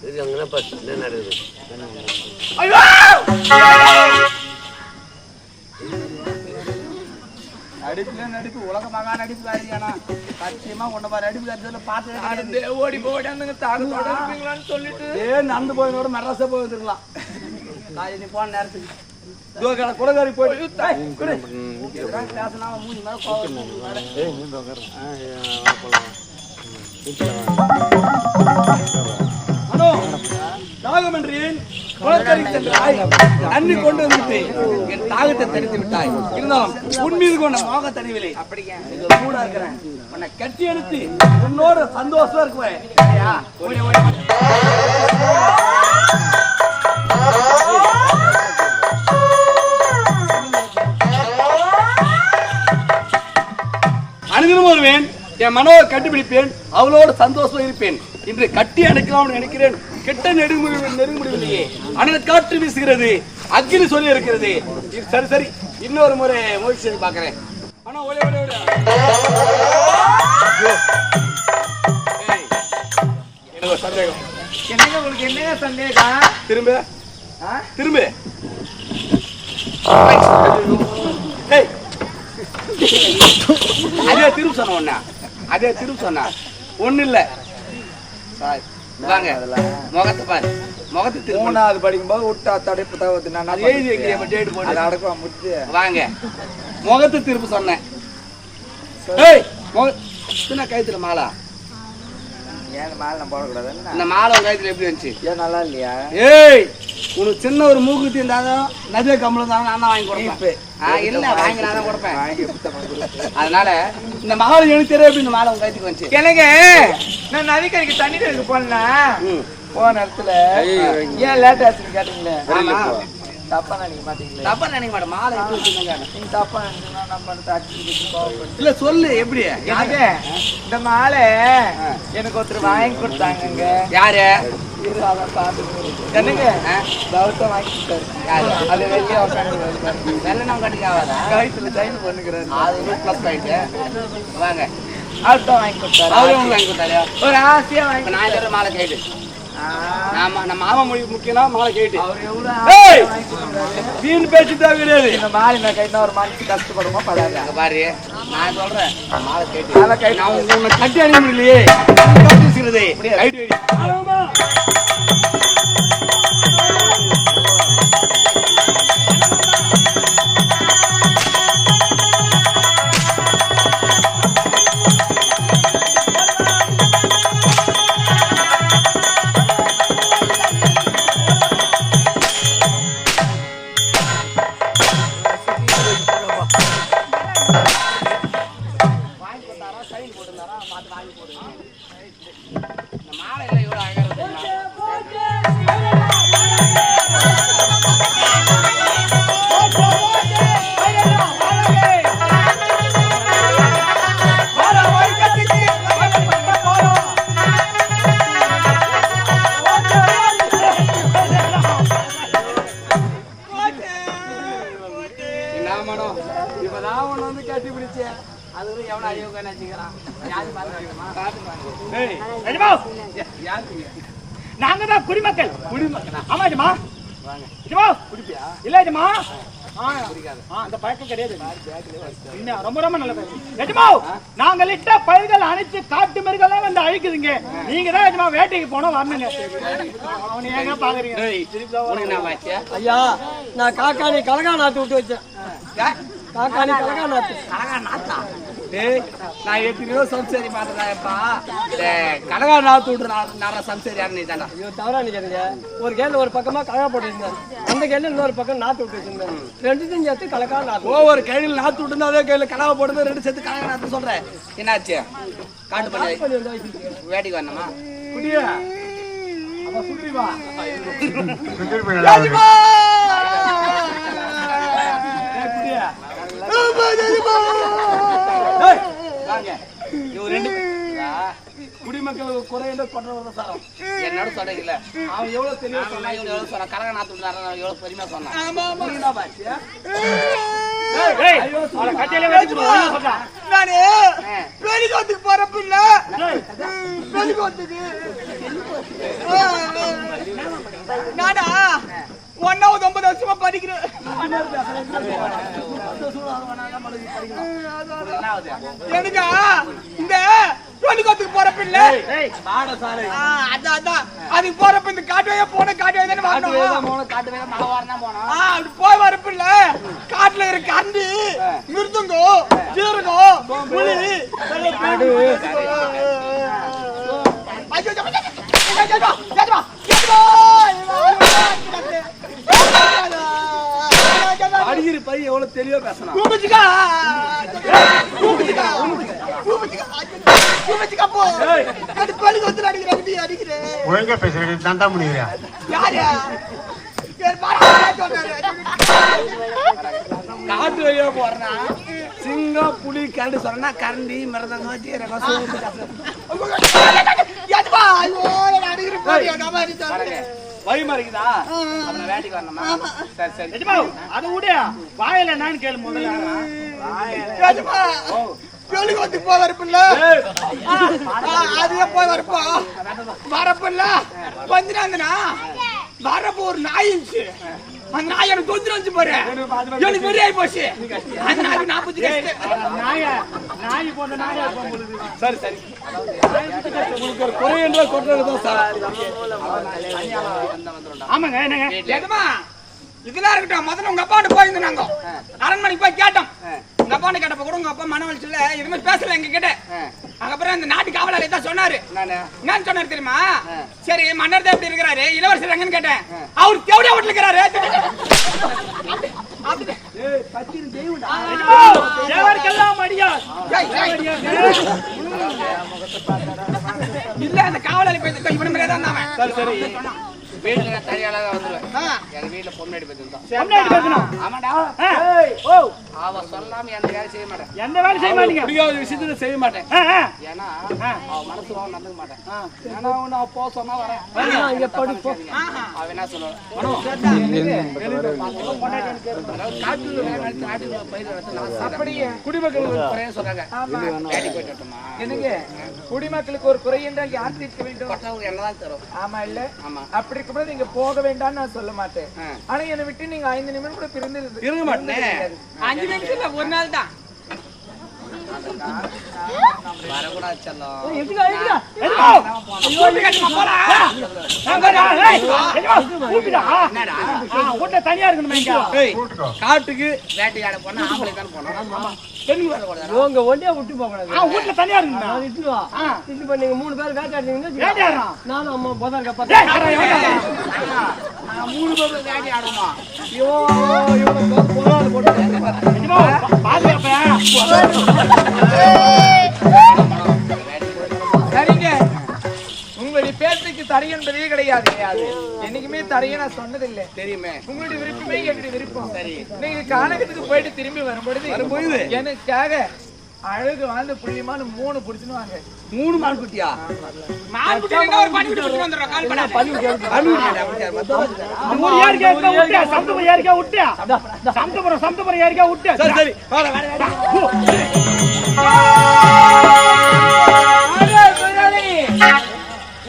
இது அங்கே என்ன நடக்குது? நடிப்புல நடிப்பு உலக மகா நடிப்பு காரியானா சத்தியமா கொண்ட மாதிரி நடிப்பு காரியத்துல கிடையாது. ஓடி போய் அந்த தாகத்தோட சொல்லிட்டு. ஏ நடந்து போயினோட மெட்ராஸே போய் வந்துருக்கலாம் நான் நீ போன நேரத்துக்கு இதோ கடை. குலகாரி வரும். அனோ, தாகம் என்றேன் குளக்கரை சென்றாய். தண்ணி கொண்டு வந்துட்டு என் தாகத்தை தடுத்து விட்டாய். இருந்தாலும் உன் மீது கொண்ட மோக தனிவில்லை அப்படிங்க கூட இருக்கிறேன். உன்னை கட்டி எடுத்து உன்னோட சந்தோஷமா இருக்குவேன். என் மனோவை கண்டுபிடிப்பேன் அவளோடு சந்தோஷமா இருப்பேன். இன்று கட்டி அணைக்கலாம்னு நினைக்கிறேன். கெட்ட நெருங்குமுடி நெருங்குமுடிவில்லையே அனல் காற்று வீசுகிறது. அக்கினி சொல்லி இருக்கிறது. சரி சரி. இன்னொரு முறை முயற்சி செய்து பார்க்கிறேன். ஆனா ஓடி ஓடி ஓடி. ஐயோ. ஏய், எனக்கு ஒரு சந்தேகம். என்னங்க உங்களுக்கு என்னங்க சந்தேகம்? திரும்ப? திரும்ப. திரும்ப சொன்ன அதே திரும்ப சொன்னா. ஒண்ணு இல்ல. வாங்க முகத்தை பாரு. முகத்தை திரும்ப மூணாவது படிக்கும்போது விட்டா தடைப்பு தவிர்த்து நான் எழுதி வைக்கிறேன் டேட் போட்டு. அடக்கம் முடிச்சு வாங்க. முகத்தை திரும்ப சொன்னேன். ஏய் முக சின்ன கழுத்துல மாலா. ஏன் மேல நான் போடக்கூடாது இந்த மாலை உன் கழுத்துல எப்படி வந்துச்சு? ஏன் நல்லா இல்லையா? ஏய் உனக்கு சின்ன ஒரு மூக்குத்தி இருந்தாலும் நதிய கம்பளம் இருந்தாலும் நான் தான் வாங்கி கொடுப்பேன். இல்ல வாங்கி நான் தான் கொடுப்பேன். அதனால இந்த மகால் எனக்கு தெரியும் இந்த மாலை உங்க கைத்துக்கு வந்துச்சு. எனக்கு நான் நதிக்கரைக்கு தண்ணி கரைக்கு போனேன். போன இடத்துல. ஏன் லேட் ஆச்சுன்னு கேட்டீங்களே. தப்பா நினைக்க மாட்டீங்களே தப்பா நினைக்க மாட்டேன் மாலை நீங்க தப்பா நம்ம அடிச்சு கோவப்பட்டு. இல்ல சொல்லு எப்படி? எனக்கு இந்த மாலை எனக்கு ஒருத்தர் வாங்கி கொடுத்தாங்கங்க. யாரு? என்னங்க? கௌதம் வாங்கி கொடுத்தாரு. யாரு? அது வெளியே உட்காந்து வெள்ளனம் கட்டிக்காவாதா கழுத்துல ஜாயின் பண்ணுகிறாரு அது ஒரு ப்ளஸ் பாயிண்ட் வாங்க. அதுதான் வாங்கி கொடுத்தாரு. வாங்கி கொடுத்தாரு. ஒரு ஆசையா வாங்கி நான் தர மாலை கேட்டு ஆ, நாம நம்ம மாமா மொழி முக்கியம்னா மாலை கேட்டு. வீண் பேச்சு தான் கிடையாது இந்த மாலை நான் கைட்டா ஒரு மனசு கஷ்டப்படுமா படாத அங்க பாரு நான் சொல்றேன் மாலை கேட்டு. மாலை. நான் உன்னை கட்டி முடியலையே. பேசுகிறது அதுவும் நாங்க தான் குடிமக்கள். குடிமக்களா? ஆமா ஜமா வாங்க. ஜமா குடிப்பியா? இல்ல ஜமா ஆ, குடிக்காத. ஆ, அந்த பழக்கம் கிடையாது. ரொம்ப ரொம்ப நல்ல பழக்கம். எஜமா நாங்கள் இட்ட பயிர்கள் அனைத்து காட்டு மிருகெல்லாம் வந்து அழிக்குதுங்க. நீங்க தான் எஜமா வேட்டைக்கு போனா வரணுங்க. அவனை ஏங்க பாக்குறீங்க? ஐயா நான் காக்காணி கலகா நாத்து விட்டு வச்சேன். காக்காணி கலகா நாத்து கனகா நாத்தா டேய் நான் எத்தனையோ சம்சேரி பார்த்ததாப்பா கனகா நாத்து விட்டு நான் சம்சேரி யாரு நீ தாண்டா ஐயோ தவறா நினைக்கிறீங்க ஒரு கேள்ல ஒரு பக்கமா கலகா போட்டு வச்சிருந்தேன் அந்த கேள்ல இன்னொரு பக்கம் நாத்து விட்டு வச்சிருந்தேன் ரெண்டுத்தையும் சேர்த்து கலகா நாத்து ஒவ்வொரு கையில் நாத்து விட்டு அதே கையில் கனகா போடுறது ரெண்டு சேர்த்து கனகா நாத்து சொல்றேன் என்னாச்சு? காட்டு பண்ணி. வேட்டைக்கு வரணுமா? குடியா அப்ப சுற்றி வா! குடிமக்கள் குறை என்று பண்றவங்க சார் என்னோட அவன் எவ்வளவு பெரிய சொன்னா எனக்கா இந்த டோலிகோத்துக்கு போறப்ப இல்ல? அதான் அதான். அதுக்கு போறப்ப இந்த காட்டுவே போன காட்டுவே தானே வாங்கணும். போன காட்டுவே போனோம். அப்படி போய் வரப்பில்லை வச்சுக்க போ அது பழுக வந்து பேசுறது தான் தான் முடியுறியா யாரு காட்டு வழியா போறனா சிங்கம் புலி கரண்டு சொன்னா கரண்டி மிருதங்கம் சீரகம் சோப்பு வழி மறைக்குதா வேட்டைக்கு வரணுமா சரி வாயில என்னன்னு கேளு முதல்ல வெளிக்கு வந்து போய் வரப்பில்ல அதுவே போய் வரப்பா வரப்பில்ல வந்துடாங்கண்ணா வரப்போ ஒரு நாய் இருந்துச்சு. அந்த நாய் எனக்கு தொந்தரவு வந்துச்சு பாரு. எனக்கு பெரிய ஆகி போச்சு. அந்த நாய் நாற்பத்தி நாய நாய் போட்ட நாயா சரி சரி. உங்களுக்கு ஒரு குறை என்ற கொட்டுறது சார். ஆமாங்க என்னங்க? எதுமா இதெல்லாம் இருக்கட்டும். முதல்ல உங்க அப்பாட்ட போயிருந்தோம் நாங்க. அரண்மனைக்கு போய் கேட்டோம். உங்க அப்பாட்ட கேட்டப்ப கூட உங்க அப்பா மன வலிச்சுல எதுவுமே பேசல எங்க கிட்ட அதுக்கப்புறம் அந்த நாட்டு காவலாளி தான் சொன்னாரு. என்னன்னு? சொன்னாரு தெரியுமா? சரி மன்னர் தான் எப்படி இருக்கிறாரு? இளவரசர் எங்கன்னு கேட்டேன். அவர் தேவடியா வீட்டுல இருக்கிறாரு. இல்ல அந்த காவலாளி பேச இவன தான் அவன். சரி சரி. வீட்டுல தனியால தான் வந்துருவேன். ஆ. எங்க வீட்டுல பொண்ணு ஆமாடா. ஓ. அவ சொல்லாம எந்த வேலையும் செய்ய மாட்டேன். எந்த வேலை செய்ய மாட்டீங்க? பிடிக்காத விஷயத்துல செய்ய மாட்டேன். ஏன்னா அவ மனசு அவன் நடந்துக்க மாட்டேன். ஏன்னா அவன் அவ போக சொன்னா வரேன். இங்க என்ன சொல்லுவான் வேலை குடிமக்களுக்கு ஒரு குறைய சொல்றாங்க. என்னங்க? குடிமக்களுக்கு ஒரு குறை என்றால் யார் தீர்க்க வேண்டும்? என்னதான் தரும். ஆமா இல்ல? ஆமா. அப்படி இருக்கும்போது நீங்க போக வேண்டாம்னு நான் சொல்ல மாட்டேன். ஆனா என்னை விட்டு நீங்க ஐந்து நிமிடம் கூட பிரிந்து இருங்க மாட்டேன்? அஞ்சு நிமிஷம் ஒரு நாள் தான். தனியா இருக்கணும் காட்டுக்கு ஒண்டியா விட்டு போக வீட்டுல தனியா இருக்குங்களா இட்லுவா இட்லி பண்ணீங்க மூணு பேர் வேட்டையாடுறீங்கன்னா நானும் அம்மா போதா மூணு பேர் வேட்டையாடுமா ஐயோ இவ்வளவு போட்டு சரிங்க. உங்களுடைய பேச்சுக்கு தடை என்பதே கிடையாது. கிடையாது என்னைக்குமே தடையை நான் சொன்னதில்லை. தெரியுமே. உங்களுடைய விருப்பமே என்னுடைய விருப்பம். சரி. நீங்க கானகத்துக்கு போயிட்டு திரும்பி வரும்பொழுது வரும்பொழுது? எனக்காக அழகு வாழ்ந்து புள்ளியமான மூணு புடிச்சுனுவாங்க மூணு மான் குட்டியா மான் குட்டினா ஒரு பண்ணி குட்டி குட்டி வந்துறோம் கால் பண்ணி பண்ணி குட்டி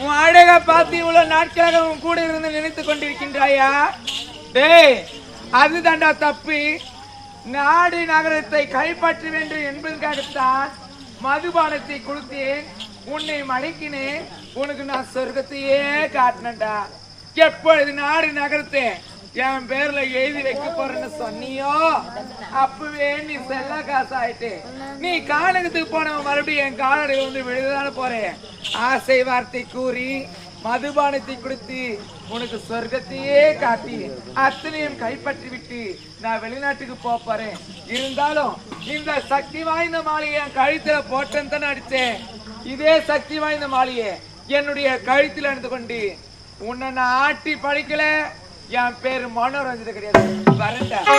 ஒரு அழக பார்த்து இவ்வளவு நாட்களாக கூட இருந்து நினைத்துக் கொண்டிருக்கின்றாயா? டேய் அதுதான்டா தப்பு. நாடு நகரத்தை கைப்பற்ற வேண்டும் என்பதற்காகத்தான் மதுபானத்தை கொடுத்தேன். உன்னை மடக்கினேன். உனக்கு நான் சொர்க்கத்தையே காட்டினேன்டா. எப்பொழுது நாடு நகரத்தை என் பேர்ல எழுதி வைக்க போறேன்னு சொன்னியோ அப்பவே நீ செல்ல காசு ஆயிட்டு நீ காலகத்துக்கு போனவன் மறுபடியும் என் காலடை வந்து விழுதான போறேன். ஆசை வார்த்தை கூறி மதுபானத்தை கொடுத்து உனக்கு சொர்க்கத்தையே காட்டி அத்தனையும் கைப்பற்றி விட்டு நான் வெளிநாட்டுக்கு போறேன். இருந்தாலும் இந்த சக்தி வாய்ந்த மாலையை என் கழுத்துல போட்டேன்னு தானே அடிச்சேன் இதே சக்தி வாய்ந்த மாலையை என்னுடைய கழுத்தில் அணிந்து கொண்டு உன்னை நான் ஆட்டி படிக்கல. என் பேரு மனோரஞ்சது கிடையாது. வரண்ட